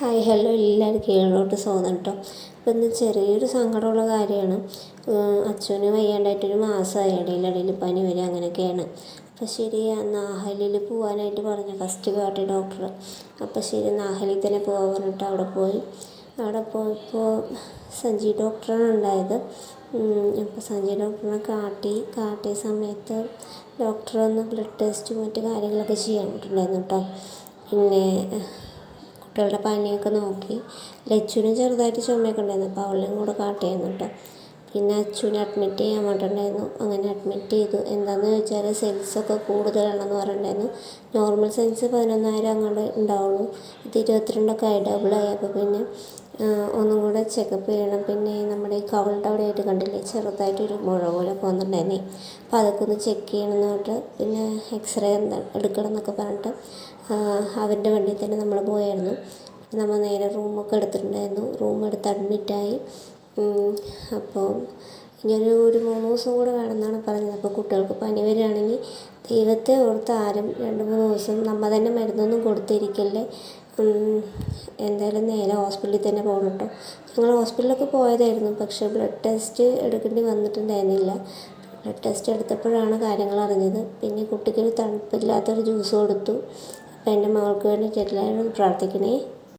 Hi hello എല്ലാവരും കീഴിലോട്ട് സ്വാഗതം കേട്ടോ ഇപ്പം ഇന്ന് ചെറിയൊരു സങ്കടമുള്ള കാര്യമാണ്. അച്ഛന് വയ്യാണ്ടായിട്ടൊരു മാസമായി ഇടയിൽ പനി വരിക അങ്ങനെയൊക്കെയാണ്. അപ്പം ശരി നാഹലിൽ പോകാനായിട്ട് പറഞ്ഞു. ഫസ്റ്റ് കാട്ടി ഡോക്ടർ അപ്പം ശരി നാഹലിൽ തന്നെ പോകാൻ പറഞ്ഞിട്ട് അവിടെ പോയി. അവിടെ പോയപ്പോൾ സഞ്ജി ഡോക്ടറാണ് ഉണ്ടായത് അപ്പോൾ സഞ്ജി ഡോക്ടറിനെ കാട്ടി കാട്ടിയ സമയത്ത് ഡോക്ടർ ഒന്ന് ബ്ലഡ് ടെസ്റ്റും മറ്റു കാര്യങ്ങളൊക്കെ ചെയ്യാൻ പറ്റുണ്ടായിരുന്നു കേട്ടോ പിന്നെ കുട്ടികളുടെ പനിയൊക്കെ നോക്കി. ലച്ചുവിന് ചെറുതായിട്ട് ചുമയൊക്കെ ഉണ്ടായിരുന്നു. അപ്പോൾ അവളെയും കൂടെ കാട്ടിയായിരുന്നു കേട്ടോ. പിന്നെ അച്ചുവിനെ അഡ്മിറ്റ് ചെയ്യാൻ പറഞ്ഞിട്ടുണ്ടായിരുന്നു. അങ്ങനെ അഡ്മിറ്റ് ചെയ്തു. എന്താണെന്ന് ചോദിച്ചാൽ സെൻസൊക്കെ കൂടുതലാണെന്ന് പറഞ്ഞിട്ടുണ്ടായിരുന്നു. നോർമൽ സെൻസ് പതിനൊന്നായിരം അങ്ങോട്ട് ഉണ്ടാവുള്ളൂ. ഇത് ഇരുപത്തിരണ്ടൊക്കെ ആയി ഡബിൾ ആയി. അപ്പോൾ പിന്നെ ഒന്നും കൂടെ ചെക്കപ്പ് ചെയ്യണം. പിന്നെ നമ്മുടെ കവളുടെ അവിടെ ആയിട്ട് കണ്ടില്ലേ? ചെറുതായിട്ടൊരു മുഴ പോലെ പോകുന്നുണ്ടായിരുന്നേ അപ്പോൾ അതൊക്കെ ഒന്ന് ചെക്ക് ചെയ്യണം എന്ന് പറഞ്ഞിട്ട് പിന്നെ എക്സ്റേ എടുക്കണം എന്നൊക്കെ പറഞ്ഞിട്ട് അവരുടെ വണ്ടിയിൽ തന്നെ നമ്മൾ പോയായിരുന്നു. നമ്മൾ നേരെ റൂമൊക്കെ എടുത്തിട്ടുണ്ടായിരുന്നു. റൂം എടുത്ത് അഡ്മിറ്റായി അപ്പോൾ ഇനിയൊരു ഒരു മൂന്ന് ദിവസം കൂടെ വേണമെന്നാണ് പറഞ്ഞത്. അപ്പോൾ കുട്ടികൾക്ക് പനി വരികയാണെങ്കിൽ ദൈവത്തെ ഓർത്ത് ആരും രണ്ട് മൂന്ന് ദിവസം നമ്മൾ തന്നെ മരുന്നൊന്നും കൊടുത്തിരിക്കല്ലേ? എന്തായാലും നേരെ ഹോസ്പിറ്റലിൽ തന്നെ പോകണം കേട്ടോ ഞങ്ങൾ ഹോസ്പിറ്റലിലൊക്കെ പോയതായിരുന്നു പക്ഷെ ബ്ലഡ് ടെസ്റ്റ് എടുക്കേണ്ടി വന്നിട്ടുണ്ടായിരുന്നില്ല. ബ്ലഡ് ടെസ്റ്റ് എടുത്തപ്പോഴാണ് കാര്യങ്ങൾ അറിഞ്ഞത്. പിന്നെ കുട്ടിക്കൊരു തണുപ്പില്ലാത്തൊരു ജ്യൂസ് കൊടുത്തു. അപ്പോൾ എന്റെ മകൾക്ക് വേണ്ടി എല്ലാവരും പ്രാർത്ഥിക്കണേ.